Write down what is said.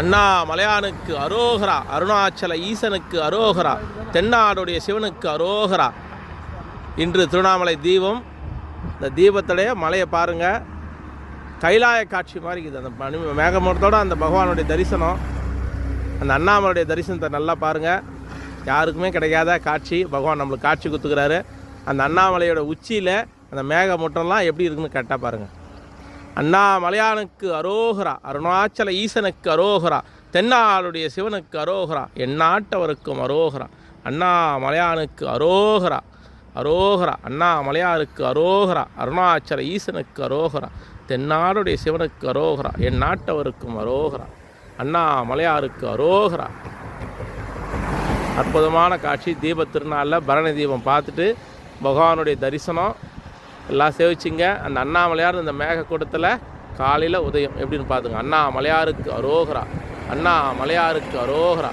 அண்ணா மலையானுக்கு அரோகரா அருணாச்சல ஈசனுக்கு அரோகரா தென்னாடுடைய சிவனுக்கு அரோகரா. இன்று திருவண்ணாமலை தீபம். இந்த தீபத்துடைய மலையை பாருங்கள் கைலாய காட்சி மாதிரி இருக்குது. அந்த பனி மேகமூட்டத்தோட அந்த பகவானுடைய தரிசனம். அந்த அண்ணாமலையுடைய தரிசனத்தை நல்லா பாருங்கள் யாருக்குமே கிடைக்காத காட்சி. பகவான் நம்மளுக்கு காட்சி கொடுத்துக்கிறாரு. அந்த அண்ணாமலையோட உச்சியில் அந்த மேகமூட்டம்லாம் எப்படி இருக்குன்னு கரெக்டாக பாருங்கள் அண்ணாமலையானுக்கு அரோகரா அருணாச்சல ஈசனுக்கு அரோகரா தென்னாளுடைய சிவனுக்கு அரோகரா எந்நாட்டவருக்கும் அரோகரா. அண்ணாமலையானுக்கு அரோகரா அரோகரா. அண்ணாமலையாருக்கு அரோகரா அருணாச்சல ஈசனுக்கு அரோகரா தென்னாடுடைய சிவனுக்கு அரோகரா என் நாட்டவருக்கும் அரோகரா. அண்ணாமலையாருக்கு அரோகரா. அற்புதமான காட்சி. தீப திருநாளில் பரணி தீபம் பார்த்துட்டு பகவானுடைய தரிசனம் எல்லாம் சேவிச்சிங்க. அந்த அண்ணாமலையார் இந்த மேகக்கூட்டத்தில் காலையில் உதயம். எப்படின்னு பார்த்துங்க. அண்ணா மலையாருக்கு அரோகரா. அண்ணா மலையாருக்கு அரோகரா.